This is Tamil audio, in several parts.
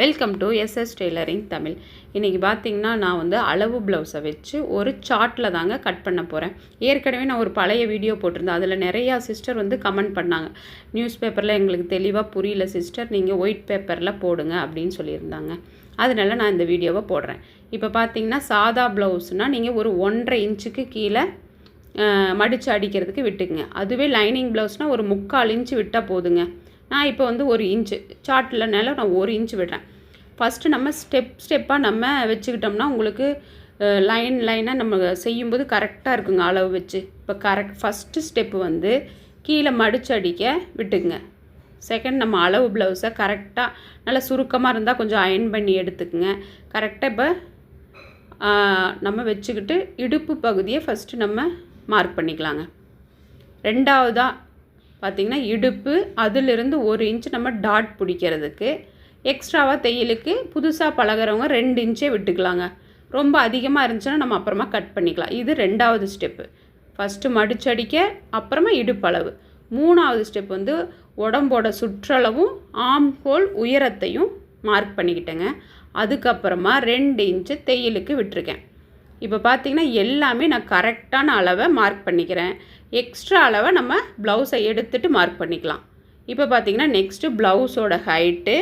Welcome to SS tailoring Tamil இன்றைக்கி பார்த்தீங்கன்னா நான் வந்து அளவு ப்ளவுஸை வச்சு ஒரு சார்ட்டில் தாங்க கட் பண்ண போகிறேன் ஏற்கனவே நான் ஒரு பழைய வீடியோ போட்டிருந்தேன். அதில் நிறையா சிஸ்டர் வந்து கமெண்ட் பண்ணாங்க. நியூஸ் பேப்பரில் எங்களுக்கு தெளிவாக புரியல சிஸ்டர் நீங்கள் ஒயிட் பேப்பரில் போடுங்க அப்படின்னு சொல்லியிருந்தாங்க. அதனால நான் இந்த வீடியோவை போடுறேன். இப்போ பார்த்தீங்கன்னா சாதா ப்ளவுஸ்னால் நீங்கள் ஒரு ஒன்றரை இன்ச்சுக்கு கீழே மடித்து அடிக்கிறதுக்கு விட்டுக்குங்க. அதுவே லைனிங் ப்ளவுஸ்னால் ஒரு முக்கால் இன்ச்சு விட்டால் போதுங்க. நான் இப்போ வந்து ஒரு இன்ச்சு சார்ட்லனால நான் ஒரு இன்ச்சு விடுறேன். ஃபஸ்ட்டு நம்ம ஸ்டெப் ஸ்டெப்பாக நம்ம வச்சுக்கிட்டோம்னா உங்களுக்கு லைன் லைனாக நம்ம செய்யும்போது கரெக்டாக இருக்குங்க அளவு வச்சு. இப்போ கரெக்ட் ஃபஸ்ட்டு ஸ்டெப்பு வந்து கீழே மடிச்சு அடிக்க விட்டுக்குங்க. செகண்ட் நம்ம அளவு ப்ளவுஸை கரெக்டாக நல்லா சுருக்கமாக இருந்தால் கொஞ்சம் அயன் பண்ணி எடுத்துக்குங்க. கரெக்டாக இப்போ நம்ம வச்சுக்கிட்டு இடுப்பு பகுதியை ஃபஸ்ட்டு நம்ம மார்க் பண்ணிக்கலாங்க. ரெண்டாவதாக பார்த்திங்கன்னா இடுப்பு அதிலிருந்து ஒரு இன்ச் நம்ம டாட் பிடிக்கிறதுக்கு. எக்ஸ்ட்ராவாக தையலுக்கு புதுசாக பழகிறவங்க ரெண்டு இன்ச்சே விட்டுக்கலாங்க. ரொம்ப அதிகமாக இருந்துச்சுன்னா நம்ம அப்புறமா கட் பண்ணிக்கலாம். இது ரெண்டாவது ஸ்டெப்பு ஃபஸ்ட்டு மடிச்சடிக்க அப்புறமா இடுப்பளவு. மூணாவது ஸ்டெப் வந்து உடம்போட சுற்றளவும் ஆம் ஹோல் உயரத்தையும் மார்க் பண்ணிக்கிட்டேங்க. அதுக்கப்புறமா ரெண்டு இன்ச்சு தையலுக்கு விட்டுருக்கேன். இப்போ பார்த்தீங்கன்னா எல்லாமே நான் கரெக்டான அளவை மார்க் பண்ணிக்கிறேன். எக்ஸ்ட்ரா அளவை நம்ம ப்ளவுஸை எடுத்துகிட்டு மார்க் பண்ணிக்கலாம். இப்போ பார்த்திங்கன்னா நெக்ஸ்ட்டு ப்ளவுஸோட ஹைட்டு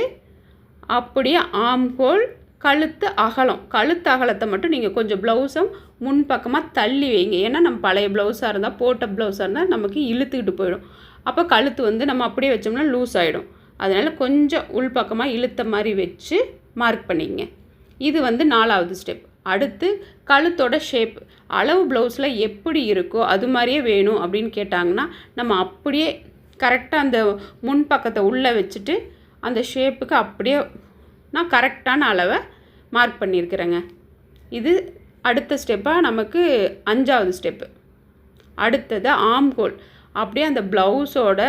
அப்படியே ஆம்கோல் கழுத்து அகலம். கழுத்து அகலத்தை மட்டும் நீங்கள் கொஞ்சம் ப்ளவுஸும் முன்பக்கமாக தள்ளி வைங்க. ஏன்னா நம்ம பழைய ப்ளவுஸாக இருந்தால் போட்ட ப்ளவுஸாக இருந்தால் நமக்கு இழுத்துக்கிட்டு போயிடும். அப்போ கழுத்து வந்து நம்ம அப்படியே வச்சோம்னா லூஸ் ஆகிடும் அதனால் கொஞ்சம் உள்பக்கமாக இழுத்த மாதிரி வச்சு மார்க் பண்ணிக்கங்க. இது வந்து நாலாவது ஸ்டெப் அடுத்து கழுத்தோட ஷேப் அளவு ப்ளவுஸில் எப்படி இருக்கோ அது மாதிரியே வேணும் அப்படின்னு கேட்டாங்கன்னா நம்ம அப்படியே கரெக்டாக அந்த முன் பக்கத்தை உள்ளே வச்சுட்டு அந்த ஷேப்புக்கு அப்படியே நான் கரெக்டான அளவை மார்க் பண்ணியிருக்கிறேங்க. இது அடுத்த ஸ்டெப்பாக நமக்கு அஞ்சாவது ஸ்டெப்பு அடுத்தது ஆம்கோல் அப்படியே அந்த ப்ளவுஸோட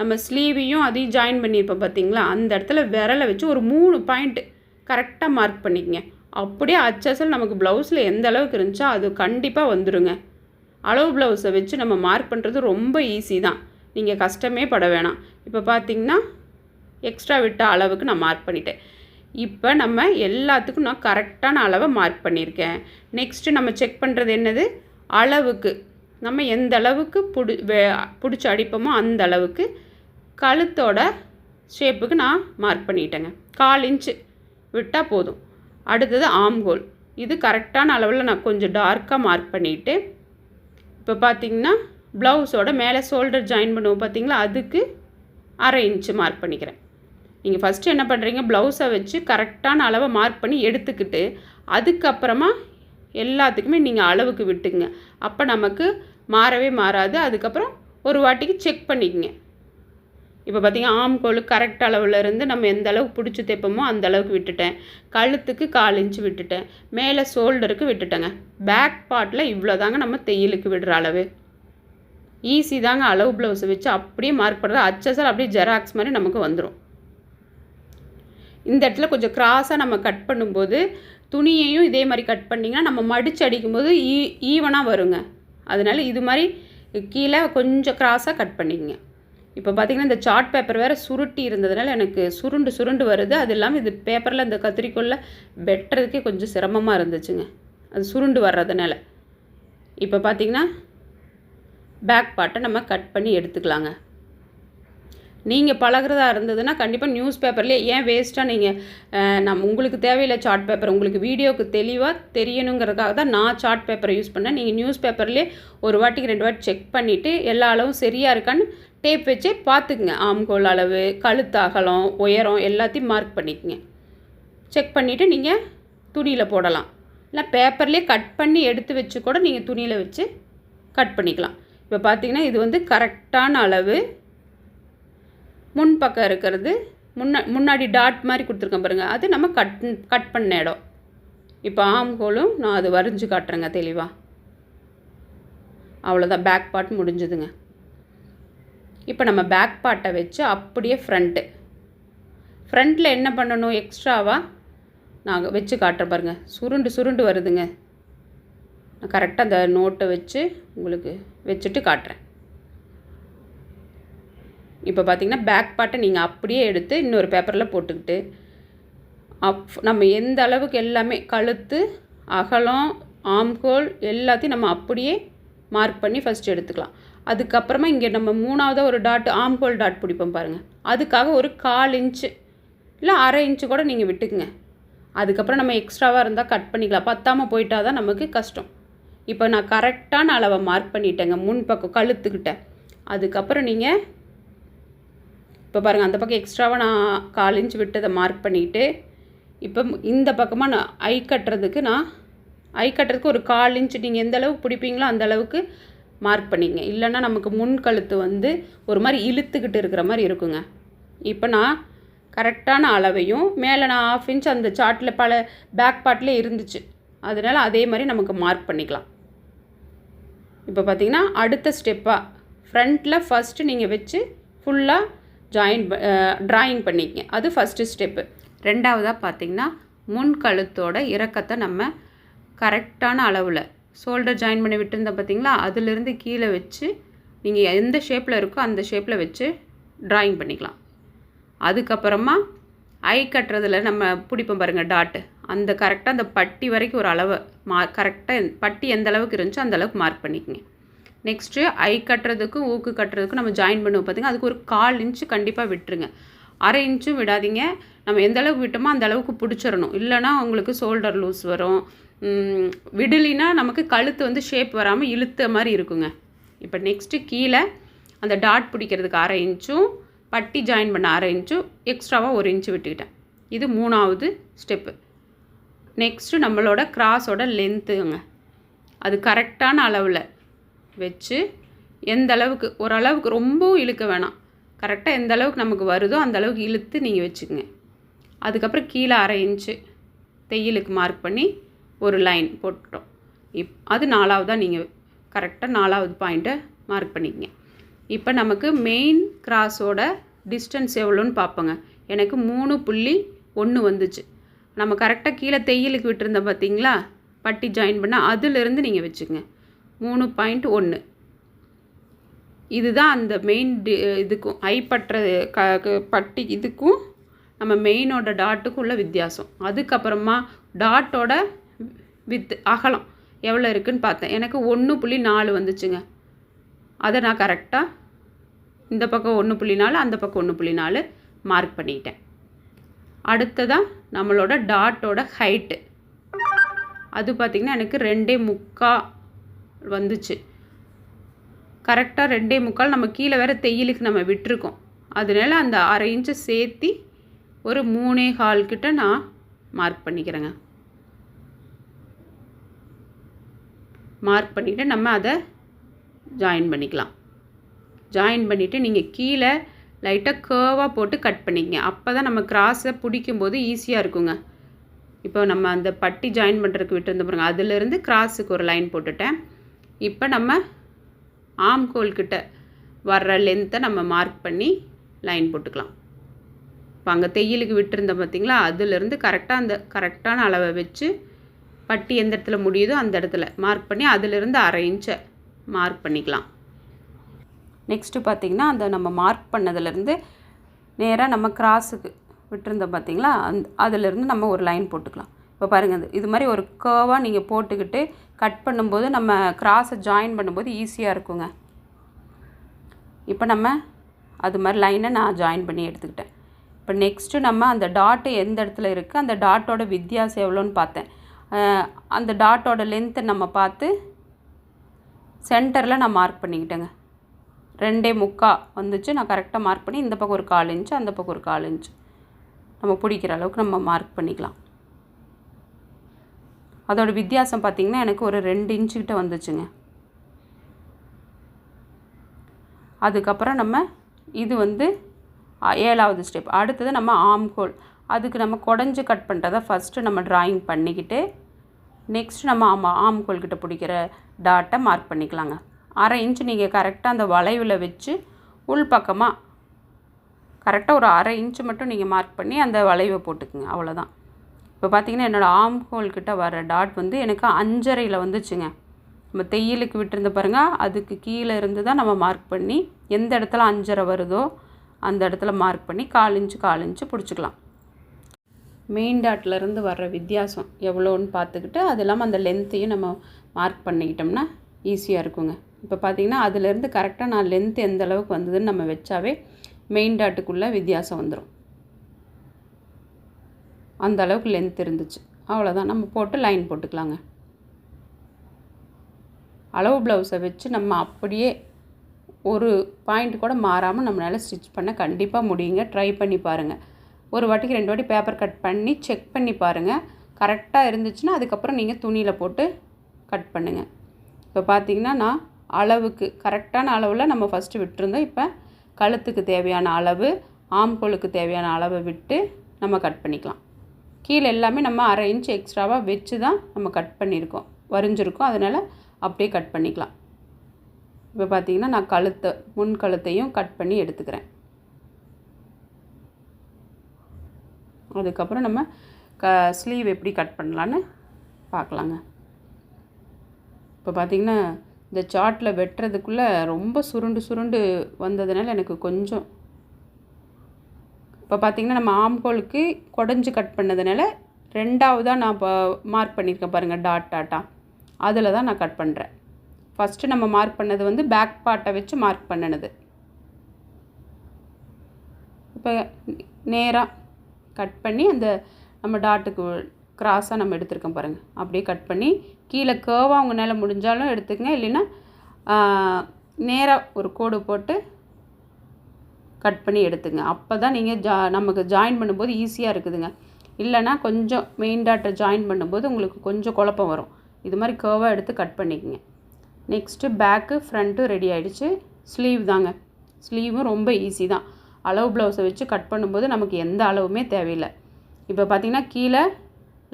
நம்ம ஸ்லீவையும் அதையும் ஜாயின் பண்ணியிருப்போம் பார்த்தீங்களா அந்த இடத்துல விரலை வச்சு ஒரு மூணு பாயிண்ட்டு கரெக்டாக மார்க் பண்ணிக்கங்க. அப்படியே அச்சசல் நமக்கு ப்ளவுஸில் எந்த அளவுக்கு இருந்துச்சோ அது கண்டிப்பாக வந்துடுங்க அளவு ப்ளவுஸை வச்சு நம்ம மார்க் பண்ணுறது ரொம்ப ஈஸி தான். நீங்கள் கஷ்டமே பட வேணாம். இப்போ பார்த்தீங்கன்னா எக்ஸ்ட்ரா விட்ட அளவுக்கு நான் மார்க் பண்ணிட்டேன். இப்போ நம்ம எல்லாத்துக்கும் நான் கரெக்டான அளவை மார்க் பண்ணியிருக்கேன். நெக்ஸ்ட்டு நம்ம செக் பண்ணுறது என்னது? அளவுக்கு. நம்ம எந்த அளவுக்கு பிடி பிடிச்சி அடிப்போமோ அந்த அளவுக்கு கழுத்தோட ஷேப்புக்கு நான் மார்க் பண்ணிட்டேங்க. கால் இன்ச்சு விட்டால் போதும். அடுத்தது ஆம்கோல். இது கரெக்டான அளவில் நான் கொஞ்சம் டார்க்காக மார்க் பண்ணிவிட்டு இப்போ பார்த்தீங்கன்னா ப்ளவுஸோட மேலே ஷோல்டர் ஜாயின் பண்ணுவோம் பார்த்தீங்களா அதுக்கு அரை இன்ச்சு மார்க் பண்ணிக்கிறேன். நீங்கள் ஃபஸ்ட்டு என்ன பண்ணுறீங்க ப்ளவுஸை வச்சு கரெக்டான அளவை மார்க் பண்ணி எடுத்துக்கிட்டு அதுக்கப்புறமா எல்லாத்துக்குமே நீங்கள் அளவுக்கு விட்டுங்க அப்போ நமக்கு மாறவே மாறாது. அதுக்கப்புறம் ஒரு வாட்டிக்கு செக் பண்ணிக்கங்க. இப்போ பார்த்தீங்கன்னா ஆம்கோல் கரெக்ட் அளவில் இருந்து நம்ம எந்த அளவுக்கு பிடிச்சி தைப்போமோ அந்த அளவுக்கு விட்டுட்டேன். கழுத்துக்கு கால் இன்ச்சு விட்டுட்டேன். மேலே ஷோல்டருக்கு விட்டுட்டேங்க. பேக் பார்ட்டில் இவ்வளோ தாங்க நம்ம தையலுக்கு விடுற அளவு. ஈஸி தாங்க அளவு ப்ளவுஸை வச்சு அப்படியே மார்க் பண்ணுறது. அச்சசல் அப்படியே ஜெராக்ஸ் மாதிரி நமக்கு வந்துடும் இந்த இடத்துல கொஞ்சம் க்ராஸாக நம்ம கட் பண்ணும்போது துணியையும் இதே மாதிரி கட் பண்ணிங்கன்னா நம்ம மடித்து அடிக்கும்போது e, ஈ ஈவனாக வருங்க. அதனால் இது மாதிரி கீழே கொஞ்சம் க்ராஸாக கட் பண்ணிக்கங்க. இப்போ பார்த்திங்கன்னா இந்த சார்ட் பேப்பர் வேறு சுருட்டி இருந்ததுனால எனக்கு சுருண்டு சுருண்டு வருது. அது இல்லாமல் இது பேப்பரில் இந்த கத்திரிக்கோளில் வெட்டுறதுக்கே கொஞ்சம் சிரமமாக இருந்துச்சுங்க. அது சுருண்டு வர்றதுனால. இப்போ பார்த்திங்கன்னா பேக் பார்ட்டை நம்ம கட் பண்ணி எடுத்துக்கலாங்க. நீங்கள் பழகிறதா இருந்ததுன்னா கண்டிப்பாக நியூஸ் பேப்பர்லேயே ஏன் வேஸ்ட்டாக நீங்கள் நம்ம உங்களுக்கு தேவையில்லை சார்ட் பேப்பர் உங்களுக்கு வீடியோவுக்கு தெளிவாக தெரியணுங்கிறதுக்காக தான் நான் சார்ட் பேப்பரை யூஸ் பண்ணேன். நீங்கள் நியூஸ் பேப்பர்லேயே ஒரு வாட்டிக்கு ரெண்டு வாட்டி செக் பண்ணிவிட்டு எல்லா அளவும் சரியாக இருக்கான்னு டேப் வச்சு பார்த்துக்குங்க. ஆம்கோல் அளவு கழுத்து அகலம் உயரம் எல்லாத்தையும் மார்க் பண்ணிக்கங்க. செக் பண்ணிவிட்டு நீங்கள் துணியில் போடலாம். இல்லை பேப்பர்லேயே கட் பண்ணி எடுத்து வச்சு கூட நீங்கள் துணியில் வச்சு கட் பண்ணிக்கலாம். இப்போ பார்த்தீங்கன்னா இது வந்து கரெக்டான அளவு. முன்பக்கம் இருக்கிறது முன்னா முன்னாடி டாட் மாதிரி கொடுத்துருக்கேன் பாருங்கள் அது நம்ம கட் கட் பண்ண இடம். இப்போ ஆம்கோலும் நான் அது வரைஞ்சி காட்டுறேங்க தெளிவாக அவ்வளோதான் பேக் பார்ட் முடிஞ்சுதுங்க. இப்போ நம்ம பேக் பார்ட்டை வச்சு அப்படியே ஃப்ரண்ட்டு ஃப்ரண்ட்டில் என்ன பண்ணணும் எக்ஸ்ட்ராவாக நாங்கள் வச்சு காட்டுற பாருங்கள் சுருண்டு சுருண்டு வருதுங்க. நான் கரெக்டாக அந்த நோட்டை வச்சு உங்களுக்கு வச்சுட்டு காட்டுறேன். இப்போ பார்த்தீங்கன்னா பேக் பார்ட்டை நீங்கள் அப்படியே எடுத்து இன்னொரு பேப்பரில் போட்டுக்கிட்டு அப் நம்ம எந்த அளவுக்கு எல்லாமே கழுத்து அகலம் ஆம்கோல் எல்லாத்தையும் நம்ம அப்படியே மார்க் பண்ணி ஃபஸ்ட் எடுத்துக்கலாம். அதுக்கப்புறமா இங்கே நம்ம மூணாவதாக ஒரு டாட் ஆம்கோல் டாட் பிடிப்போம் பாருங்கள் அதுக்காக ஒரு கால் இன்ச்சு இல்லை அரை இன்ச்சு கூட நீங்கள் விட்டுக்குங்க. அதுக்கப்புறம் நம்ம எக்ஸ்ட்ராவாக இருந்தால் கட் பண்ணிக்கலாம். பத்தாமல் போயிட்டால் தான் நமக்கு கஷ்டம். இப்போ நான் கரெக்டான அளவை மார்க் பண்ணிட்டேங்க. முன் பக்கம் கழுத்துக்கிட்டேன் அதுக்கப்புறம் நீங்கள் இப்போ பாருங்கள் அந்த பக்கம் எக்ஸ்ட்ராவாக நான் கால் இன்ச்சு விட்டதை மார்க் பண்ணிவிட்டு இப்போ இந்த பக்கமாக நான் ஐ கட்டுறதுக்கு நான் ஐ கட்டுறதுக்கு ஒரு கால் இன்ச் நீங்கள் எந்த அளவுக்கு பிடிப்பீங்களோ அந்த அளவுக்கு மார்க் பண்ணிங்க. இல்லைன்னா நமக்கு முன் கழுத்து வந்து ஒரு மாதிரி இழுத்துக்கிட்டு இருக்கிற மாதிரி இருக்குங்க. இப்போ நான் கரெக்டான அளவையும் மேலே நான் ஆஃப் இன்ச் அந்த சார்ட்டில் பல பேக் பார்ட்டில் இருந்துச்சு. அதனால் அதே மாதிரி நமக்கு மார்க் பண்ணிக்கலாம். இப்போ பார்த்தீங்கன்னா அடுத்த ஸ்டெப்பாக ஃப்ரண்ட்டில் ஃபஸ்ட்டு நீங்கள் வச்சு ஃபுல்லாக ஜாயின் ட்ராயிங் பண்ணிக்கங்க. அது ஃபஸ்ட்டு ஸ்டெப்பு ரெண்டாவதாக பார்த்தீங்கன்னா முன் கழுத்தோட இறக்கத்தை நம்ம கரெக்டான அளவில். ஷோல்டர் ஜாயின் பண்ணி விட்டுருந்தோம் பார்த்தீங்களா அதிலிருந்து கீழே வச்சு நீங்கள் எந்த ஷேப்பில் இருக்கோ அந்த ஷேப்பில் வச்சு ட்ராயிங் பண்ணிக்கலாம். அதுக்கப்புறமா ஐ கட்டுறதுல நம்ம பிடிப்போம் பாருங்கள் டாட்டு. அந்த கரெக்டாக அந்த பட்டி வரைக்கும் ஒரு அளவை மா கரெக்டாக பட்டி எந்த அளவுக்கு இருந்துச்சோ அந்த அளவுக்கு மார்க் பண்ணிக்கங்க. நெக்ஸ்ட்டு ஐ கட்டுறதுக்கும் ஊக்கு கட்டுறதுக்கும் நம்ம ஜாயின் பண்ணுவோம் பார்த்தீங்கன்னா அதுக்கு ஒரு கால் இன்ச்சு கண்டிப்பாக விட்டுருங்க. அரை இன்ச்சும் விடாதீங்க. நம்ம எந்த அளவுக்கு விட்டோமோ அந்த அளவுக்கு பிடிச்சிடணும். இல்லைனா உங்களுக்கு ஷோல்டர் லூஸ் வரும். விடலினா நமக்கு கழுத்து வந்து ஷேப் வராமல் இழுத்த மாதிரி இருக்குங்க. இப்போ நெக்ஸ்ட்டு கீழே அந்த டாட் பிடிக்கிறதுக்கு அரை இன்ச்சும் பட்டி ஜாயின் பண்ண அரை இன்ச்சும் எக்ஸ்ட்ராவாக ஒரு இன்ச்சு விட்டுக்கிட்டேன். இது மூணாவது ஸ்டெப்பு நெக்ஸ்ட்டு நம்மளோட கிராஸோட லென்த்துங்க அது கரெக்டான அளவில் வச்சு எந்த அளவுக்கு ஓரளவுக்கு ரொம்பவும் இழுக்க வேணாம். கரெக்டாக எந்த அளவுக்கு நமக்கு வருதோ அந்த அளவுக்கு இழுத்து நீங்கள் வச்சுக்கோங்க. அதுக்கப்புறம் கீழே அரை இன்ச்சு தையலுக்கு மார்க் பண்ணி ஒரு லைன் போட்டுட்டோம். இப் அது நாலாவதாக நீங்கள் கரெக்டாக நாலாவது பாயிண்ட்டை மார்க் பண்ணிக்கங்க. இப்போ நமக்கு மெயின் கிராஸோட டிஸ்டன்ஸ் எவ்வளோன்னு பார்ப்போங்க. எனக்கு மூணு புள்ளி ஒன்று வந்துச்சு. நம்ம கரெக்டாக கீழே தையலுக்கு விட்டுருந்தோம் பார்த்தீங்களா பட்டி ஜாயின் பண்ணால் அதிலிருந்து நீங்கள் வச்சுக்கோங்க. மூணு பாயிண்ட் ஒன்று இதுதான் அந்த மெயின் டி இதுக்கும் ஐ பட்டுற க- பட்டி இதுக்கும் நம்ம மெயினோட டாட்டுக்குள்ள வித்தியாசம். அதுக்கப்புறமா டாட்டோட வித் அகலம் எவ்வளோ இருக்குதுன்னு பார்த்தேன். எனக்கு ஒன்று புள்ளி நாலு வந்துச்சுங்க. அதை நான் கரெக்டாக இந்த பக்கம் ஒன்று புள்ளி நாலு அந்த பக்கம் ஒன்று புள்ளி நாலு மார்க் பண்ணிட்டேன். அடுத்ததாக நம்மளோட டாட்டோட ஹைட்டு அது பார்த்திங்கன்னா எனக்கு ரெண்டே முக்கால் வந்துச்சு. கரெக்டாக ரெண்டே முக்கால் நம்ம கீழே வேறு தையலுக்கு நம்ம விட்டுருக்கோம். அதனால அந்த அரை இன்ச்சை சேர்த்தி ஒரு மூணே கால் கிட்ட நான் மார்க் பண்ணிக்கிறேங்க. மார்க் பண்ணிவிட்டு நம்ம அதை ஜாயின் பண்ணிக்கலாம். ஜாயின் பண்ணிவிட்டு நீங்கள் கீழே லைட்டாக கேர்வாக போட்டு கட் பண்ணிக்கங்க. அப்போ தான் நம்ம கிராஸை பிடிக்கும்போது ஈஸியாக இருக்குங்க. இப்போ நம்ம அந்த பட்டி ஜாயின் பண்ணுறதுக்கு விட்டுருந்த பாருங்க அதுலேருந்து கிராஸுக்கு ஒரு லைன் போட்டுட்டேன். இப்போ நம்ம ஆம் வர்ற லென்த்தை நம்ம மார்க் பண்ணி லைன் போட்டுக்கலாம். இப்போ அங்கே தையலுக்கு விட்டுருந்தோம் பார்த்தீங்களா அதுலேருந்து கரெக்டாக அந்த கரெக்டான அளவை வச்சு பட்டி எந்த இடத்துல முடியுதோ அந்த இடத்துல மார்க் பண்ணி அதிலிருந்து அரை இன்ச்சை மார்க் பண்ணிக்கலாம். நெக்ஸ்ட்டு பார்த்தீங்கன்னா அந்த நம்ம மார்க் பண்ணதுலேருந்து நேராக நம்ம கிராஸுக்கு விட்டுருந்தோம் பார்த்தீங்களா அந்த அதிலேருந்து நம்ம ஒரு லைன் போட்டுக்கலாம். இப்போ பாருங்கள் இது இது மாதிரி ஒரு கேர்வாக நீங்கள் போட்டுக்கிட்டு கட் பண்ணும்போது நம்ம கிராஸை ஜாயின் பண்ணும்போது ஈஸியாக இருக்குங்க. இப்போ நம்ம அது மாதிரி லைனை நான் ஜாயின் பண்ணி எடுத்துக்கிட்டேன். இப்போ நெக்ஸ்ட்டு நம்ம அந்த டாட்டு எந்த இடத்துல இருக்குது அந்த டாட்டோட வித்தியாசம் எவ்வளோன்னு பார்த்தேன். அந்த டாட்டோட லென்த்தை நம்ம பார்த்து சென்டரில் நான் மார்க் பண்ணிக்கிட்டேங்க. ரெண்டே முக்கா வந்துச்சு. நான் கரெக்டாக மார்க் பண்ணி இந்த பக்கம் ஒரு கால் இன்ச்சு அந்த பக்கம் ஒரு கால் இன்ச்சு நம்ம பிடிக்கிற அளவுக்கு நம்ம மார்க் பண்ணிக்கலாம். அதோடய வித்தியாசம் பார்த்திங்கன்னா எனக்கு ஒரு ரெண்டு இன்ச்சு கிட்ட வந்துச்சுங்க. அதுக்கப்புறம் நம்ம இது வந்து ஏழாவது ஸ்டெப் அடுத்தது நம்ம ஆம்கோல் அதுக்கு நம்ம குடஞ்சி கட் பண்ணுறத ஃபஸ்ட்டு நம்ம ட்ராயிங் பண்ணிக்கிட்டு நெக்ஸ்ட் நம்ம ஆமாம் ஆம்கோல் கிட்ட பிடிக்கிற டாட்டை மார்க் பண்ணிக்கலாங்க. அரை இன்ச் நீங்கள் கரெக்டாக அந்த வளைவில் வச்சு உள் பக்கமாக கரெக்டாக ஒரு அரை இன்ச்சு மட்டும் நீங்கள் மார்க் பண்ணி அந்த வளைவை போட்டுக்குங்க. அவ்வளோதான் இப்போ பார்த்தீங்கன்னா என்னோடய ஆம் ஹோல் கிட்ட வர டாட் வந்து எனக்கு அஞ்சரையில் வந்துச்சுங்க. நம்ம தையலுக்கு விட்டுருந்த பாருங்கள் அதுக்கு கீழே இருந்து தான் நம்ம மார்க் பண்ணி எந்த இடத்துல அஞ்சரை வருதோ அந்த இடத்துல மார்க் பண்ணி கால் இன்ச்சு கால் இன்ச்சு பிடிச்சிக்கலாம். மெயின் டாட்லேருந்து வர்ற வித்தியாசம் எவ்வளோன்னு பார்த்துக்கிட்டு அது இல்லாமல் அந்த லென்த்தையும் நம்ம மார்க் பண்ணிக்கிட்டோம்னா ஈஸியாக இருக்குங்க. இப்போ பார்த்திங்கன்னா அதுலேருந்து கரெக்டாக நான் லென்த் எந்த அளவுக்கு வந்ததுன்னு நம்ம வச்சாவே மெயின் டாட்டுக்குள்ளே வித்தியாசம் வந்துடும் அந்த அளவுக்கு லென்த் இருந்துச்சு. அவ்வளோதான் நம்ம போட்டு லைன் போட்டுக்கலாங்க. அளவு ப்ளவுஸை வச்சு நம்ம அப்படியே ஒரு பாயிண்ட் கூட மாறாமல் நம்மளால் ஸ்டிச் பண்ண கண்டிப்பாக முடியுங்க. ட்ரை பண்ணி பாருங்கள் ஒரு வாட்டிக்கு ரெண்டு வாட்டி பேப்பர் கட் பண்ணி செக் பண்ணி பாருங்கள் கரெக்டாக இருந்துச்சுன்னா அதுக்கப்புறம் நீங்கள் துணியில் போட்டு கட் பண்ணுங்கள் இப்போ பார்த்தீங்கன்னா நான் அளவுக்கு கரெக்டான அளவில் நம்ம ஃபஸ்ட்டு விட்டுருந்தோம். இப்போ கழுத்துக்கு தேவையான அளவு ஆம்கோலுக்கு தேவையான அளவை விட்டு நம்ம கட் பண்ணிக்கலாம். கீழே எல்லாமே நம்ம அரை இன்ச் எக்ஸ்ட்ராவாக வச்சு தான் நம்ம கட் பண்ணியிருக்கோம். வரைஞ்சிருக்கோம். அதனால் அப்படியே கட் பண்ணிக்கலாம். இப்போ பார்த்தீங்கன்னா நான் கழுத்தை முன் கழுத்தையும் கட் பண்ணி எடுத்துக்கிறேன். அதுக்கப்புறம் நம்ம க ஸ்லீவ் எப்படி கட் பண்ணலான்னு பார்க்கலாங்க. இப்போ பார்த்திங்கன்னா இந்த சார்ட்டில் வெட்டுறதுக்குள்ளே ரொம்ப சுருண்டு சுருண்டு வந்ததுனால எனக்கு கொஞ்சம் இப்போ பார்த்திங்கன்னா நம்ம ஆம்கோலுக்கு குடஞ்சி கட் பண்ணதுனால ரெண்டாவதாக நான் இப்போ மார்க் பண்ணியிருக்கேன் பாருங்கள் டாட் டாட்டா அதில் தான் நான் கட் பண்ணுறேன் ஃபஸ்ட்டு நம்ம மார்க் பண்ணது வந்து பேக் பார்ட்டை வச்சு மார்க் பண்ணினது. இப்போ நேராக கட் பண்ணி அந்த நம்ம டாட்டுக்கு க்ராஸாக நம்ம எடுத்துருக்கோம் பாருங்கள் அப்படியே கட் பண்ணி கீழே கேர்வாக உங்களால் முடிஞ்சாலும் எடுத்துக்கங்க. இல்லைன்னா நேராக ஒரு கோடு போட்டு கட் பண்ணி எடுத்துங்க. அப்போ தான் நீங்கள் ஜா நமக்கு ஜாயின் பண்ணும்போது ஈஸியாக இருக்குதுங்க. இல்லைன்னா கொஞ்சம் மெயின் டாட்டை ஜாயின் பண்ணும்போது உங்களுக்கு கொஞ்சம் குழப்பம் வரும். இது மாதிரி கேர்வாக எடுத்து கட் பண்ணிக்கங்க. நெக்ஸ்ட்டு பேக்கு ஃப்ரண்ட்டும் ரெடி ஆகிடுச்சு ஸ்லீவ் தாங்க. ஸ்லீவும் ரொம்ப ஈஸி தான். அளவு ப்ளவுஸை வச்சு கட் பண்ணும்போது நமக்கு எந்த அளவுமே தேவையில்லை. இப்போ பார்த்திங்கன்னா கீழே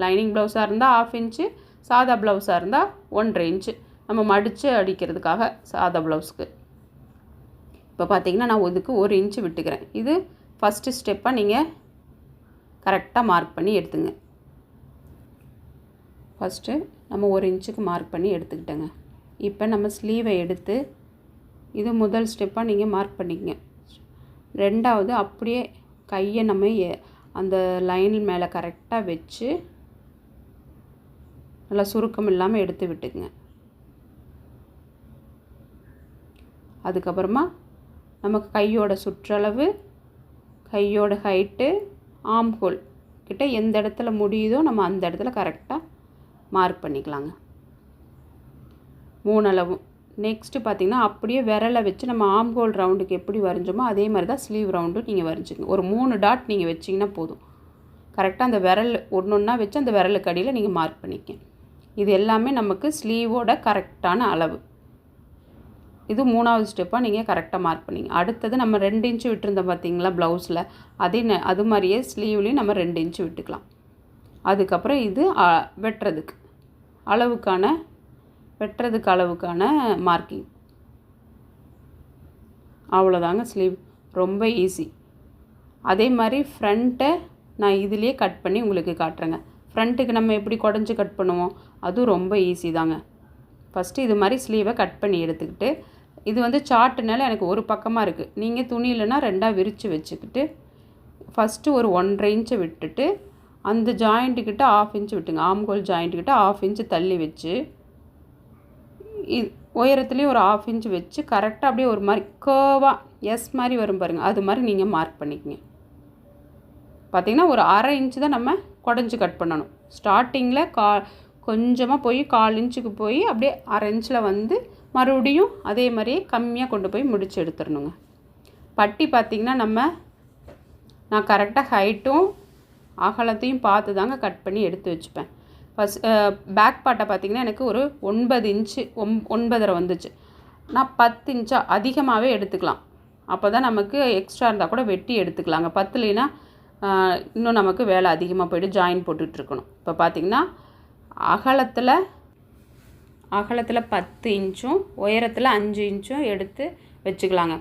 லைனிங் ப்ளவுஸாக இருந்தால் ஆஃப் இன்ச்சு சாதா ப்ளவுஸாக இருந்தால் ஒன்றரை இன்ச்சு நம்ம மடித்து அடிக்கிறதுக்காக சாதா ப்ளவுஸ்க்கு இப்போ பார்த்திங்கன்னா நான் இதுக்கு ஒரு இன்ச்சு விட்டுக்கிறேன். இது ஃபஸ்ட்டு ஸ்டெப்பாக நீங்கள் கரெக்டாக மார்க் பண்ணி எடுத்துங்க. ஃபஸ்ட்டு நம்ம ஒரு இன்ச்சுக்கு மார்க் பண்ணி எடுத்துக்கிட்டேங்க. இப்போ நம்ம ஸ்லீவை எடுத்து இது முதல் ஸ்டெப்பாக நீங்கள் மார்க் பண்ணிக்கங்க. ரெண்டாவது அப்படியே கையை நம்ம அந்த லைன் மேலே கரெக்டாக வச்சு நல்லா சுருக்கம் இல்லாமல் எடுத்து விட்டுக்குங்க. அதுக்கப்புறமா நமக்கு கையோட சுற்றளவு கையோட ஹைட்டு ஆம்ஹோல் கிட்ட எந்த இடத்துல முடியுதோ நம்ம அந்த இடத்துல கரெக்டாக மார்க் பண்ணிக்கலாங்க. மூணளவும் நெக்ஸ்ட்டு பார்த்திங்கன்னா அப்படியே விரலை வச்சு நம்ம ஆம்கோல் ரவுண்டுக்கு எப்படி வரைஞ்சோமோ அதே மாதிரி தான் ஸ்லீவ் ரவுண்டும் நீங்கள் வரைஞ்சிங்க. ஒரு மூணு டாட் நீங்கள் வச்சிங்கன்னா போதும். கரெக்டாக அந்த விரல் ஒன்று ஒன்றா வச்சு அந்த விரலுக்கு அடியில் நீங்கள் மார்க் பண்ணிக்க. இது எல்லாமே நமக்கு ஸ்லீவோட கரெக்டான அளவு. இது மூணாவது ஸ்டெப்பாக நீங்கள் கரெக்டாக மார்க் பண்ணிங்க. அடுத்தது நம்ம ரெண்டு இன்ச்சு விட்டுருந்தோம் பார்த்தீங்களா ப்ளவுஸில் அதே அது மாதிரியே ஸ்லீவ்லேயும் நம்ம ரெண்டு இன்ச்சு விட்டுக்கலாம். அதுக்கப்புறம் இது வெட்டுறதுக்கு. அளவுக்கான வெட்டுறதுக்கு அளவுக்கான மார்க்கிங் அவ்வளோதாங்க ஸ்லீவ் ரொம்ப ஈஸி அதே மாதிரி ஃப்ரண்ட்டை நான் இதிலே கட் பண்ணி உங்களுக்கு காட்டுறேங்க. ஃப்ரண்ட்டுக்கு நம்ம எப்படி குடஞ்சி கட் பண்ணுவோம்? அதுவும் ரொம்ப ஈஸி தாங்க. ஃபஸ்ட்டு இது மாதிரி ஸ்லீவை கட் பண்ணி எடுத்துக்கிட்டு இது வந்து சார்ட்டுனால எனக்கு ஒரு பக்கமாக இருக்குது நீங்கள் துணி இல்லைன்னா ரெண்டாக விரித்து வச்சுக்கிட்டு ஃபஸ்ட்டு ஒரு ஒன்றரை இன்ச்சை விட்டுட்டு அந்த ஜாயிண்ட்டுக்கிட்ட ஆஃப் இன்ச்சு விட்டுங்க. ஆம்கோல் ஜாயிண்ட்டுக்கிட்ட ஆஃப் இன்ச்சு தள்ளி வச்சு உயரத்துலேயும் ஒரு ஆஃப் இன்ச் வச்சு கரெக்டாக அப்படியே ஒரு மாதிரி கேர்வாக எஸ் மாதிரி வரும் பாருங்கள் அது மாதிரி நீங்கள் மார்க் பண்ணிக்கங்க. பார்த்திங்கன்னா ஒரு அரை இன்ச்சு தான் நம்ம குடஞ்சி கட் பண்ணணும். ஸ்டார்டிங்கில் கா கொஞ்சமாக போய் கால் இன்ச்சுக்கு போய் அப்படியே அரை இன்ச்சில் வந்து மறுபடியும் அதே மாதிரியே கம்மியாக கொண்டு போய் முடித்து எடுத்துடணுங்க. பட்டி பார்த்திங்கன்னா நம்ம நான் கரெக்டாக ஹைட்டும் அகலத்தையும் பார்த்து தாங்க கட் பண்ணி எடுத்து வச்சுப்பேன். ஃபஸ்ட் பேக் uh, பார்ட்டை பார்த்திங்கன்னா எனக்கு ஒரு ஒன்பது இன்ச்சு ஒம் ஒன்பதரை வந்துச்சு. நான் பத்து இன்ச்சாக அதிகமாகவே எடுத்துக்கலாம். அப்போ தான் நமக்கு எக்ஸ்ட்ரா இருந்தால் கூட வெட்டி எடுத்துக்கலாங்க. பத்துலேனா இன்னும் நமக்கு வேலை அதிகமாக போய்ட்டு ஜாயின் போட்டுட்ருக்கணும். இப்போ பார்த்திங்கன்னா அகலத்தில் அகலத்தில் பத்து இன்ச்சும் உயரத்தில் அஞ்சு இன்ச்சும் எடுத்து வச்சுக்கலாங்க.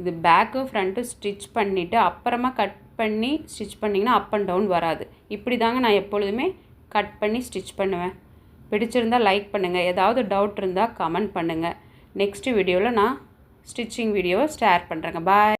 இது பேக்கு ஃப்ரண்ட்டு ஸ்டிச் பண்ணிவிட்டு அப்புறமா கட் பண்ணி ஸ்டிச் பண்ணிங்கன்னா அப் அண்ட் டவுன் வராது. இப்படி தாங்க நான் எப்பொழுதுமே கட் பண்ணி ஸ்டிச் பண்ணுவேன். பிடிச்சிருந்தால் லைக் பண்ணுங்கள் ஏதாவது டவுட் இருந்தால் கமெண்ட் பண்ணுங்கள் நெக்ஸ்ட்டு வீடியோவில் நான் ஸ்டிச்சிங் வீடியோவை ஷேர் பண்ணுறேங்க பாய்.